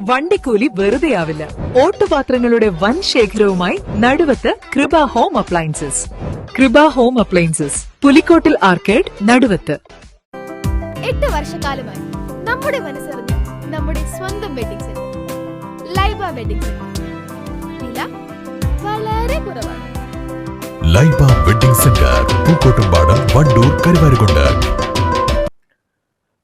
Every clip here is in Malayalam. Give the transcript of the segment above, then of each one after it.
വണ്ടിക്കൂലി വെറുതെയാവില്ല. ഓട്ടുപാത്രങ്ങളുടെ വൻ ശേഖരവുമായി Naduvath Krupa home appliances. Krupa home appliances Pulikkottil arcade Naduvath. എട്ട് വർഷക്കാലമായി നമ്മുടെ മനസ്സറിഞ്ഞ് നമ്മുടെ സ്വന്തം wedding centre Laiba wedding centre വില വളരെ കുറവാണ്. Laiba wedding centre Pookkottumpadam Wandoor Karuvarakundu.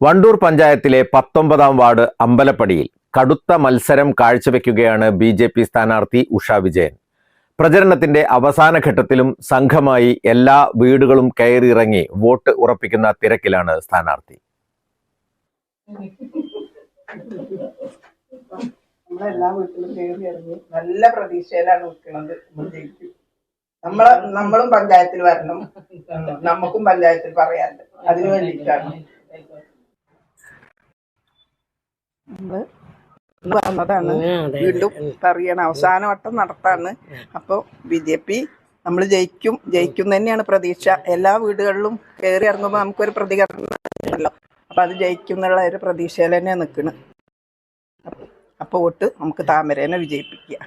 Wandoor പഞ്ചായത്തിലെ പത്തൊമ്പതാം വാർഡ് അമ്പലപ്പടിയിൽ കടുത്ത മത്സരം കാഴ്ചവെക്കുകയാണ് ബി ജെ പി സ്ഥാനാർത്ഥി ഉഷ വിജയൻ. പ്രചരണത്തിന്റെ അവസാന ഘട്ടത്തിലും സംഘമായി എല്ലാ വീടുകളും കയറിയിറങ്ങി വോട്ട് ഉറപ്പിക്കുന്ന തിരക്കിലാണ് സ്ഥാനാർത്ഥി. കയറി ഇറങ്ങി നല്ല പ്രതീക്ഷയിലാണ് നമ്മളെ നമ്മളും പഞ്ചായത്തിൽ വരണം. നമുക്കും പഞ്ചായത്തിൽ പറയാനുണ്ട്. അതിനു വേണ്ടിയിട്ടാണ്. വന്നതാണ്. വീണ്ടും പറയണം അവസാന വട്ടം നടത്താണ്. അപ്പോൾ ബി ജെ പി നമ്മൾ ജയിക്കും. ജയിക്കും തന്നെയാണ് പ്രതീക്ഷ. എല്ലാ വീടുകളിലും കയറി ഇറങ്ങുമ്പോൾ നമുക്കൊരു പ്രതികരണം ഉണ്ടല്ലോ. അപ്പൊ അത് ജയിക്കും എന്നുള്ള ഒരു പ്രതീക്ഷയിൽ തന്നെയാണ് നിൽക്കുന്നത് അപ്പോൾ വോട്ട് നമുക്ക് താമരേനെ വിജയിപ്പിക്കുക.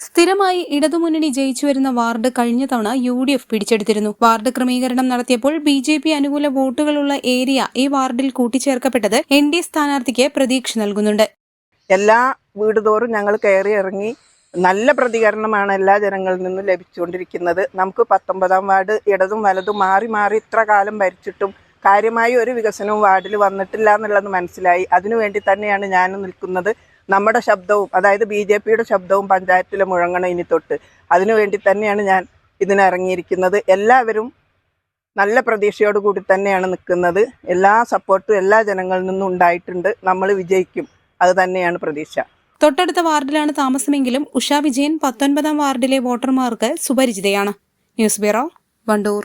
സ്ഥിരമായി ഇടതുമുന്നണി ജയിച്ചു വരുന്ന വാർഡ് കഴിഞ്ഞ തവണ യു ഡി എഫ് പിടിച്ചെടുത്തിരുന്നു. വാർഡ് ക്രമീകരണം നടത്തിയപ്പോൾ ബി ജെ പി അനുകൂല വോട്ടുകളുള്ള ഏരിയ ഈ വാർഡിൽ കൂട്ടിച്ചേർക്കപ്പെട്ടത് എൻ ഡി സ്ഥാനാർത്ഥിക്ക് പ്രതീക്ഷ നൽകുന്നുണ്ട്. എല്ലാ വീടുതോറും ഞങ്ങൾ കയറി ഇറങ്ങി നല്ല പ്രതികരണമാണ് എല്ലാ ജനങ്ങളിൽ നിന്നും ലഭിച്ചുകൊണ്ടിരിക്കുന്നത്. നമുക്ക് പത്തൊമ്പതാം വാർഡ് ഇടതും വലതും മാറി മാറി ഇത്ര കാലം ഭരിച്ചിട്ടും കാര്യമായ ഒരു വികസനവും വാർഡിൽ വന്നിട്ടില്ല എന്നുള്ളത് മനസ്സിലായി. അതിനുവേണ്ടി തന്നെയാണ് ഞാനും നിൽക്കുന്നത്. നമ്മുടെ ശബ്ദവും അതായത് ബി ജെ പിയുടെ ശബ്ദവും പഞ്ചായത്തിലെ മുഴങ്ങണം ഇനി തൊട്ട്. അതിനുവേണ്ടി തന്നെയാണ് ഞാൻ ഇതിനിറങ്ങിയിരിക്കുന്നത് എല്ലാവരും നല്ല പ്രതീക്ഷയോട് കൂടി തന്നെയാണ് നിൽക്കുന്നത്. എല്ലാ സപ്പോർട്ടും എല്ലാ ജനങ്ങളിൽ നിന്നും ഉണ്ടായിട്ടുണ്ട്. നമ്മൾ വിജയിക്കും. അത് തന്നെയാണ് പ്രതീക്ഷ. തൊട്ടടുത്ത വാർഡിലാണ് താമസമെങ്കിലും ഉഷാ വിജയൻ പത്തൊൻപതാം വാർഡിലെ വോട്ടർമാർക്ക് സുപരിചിതയാണ്. News bureau Wandoor.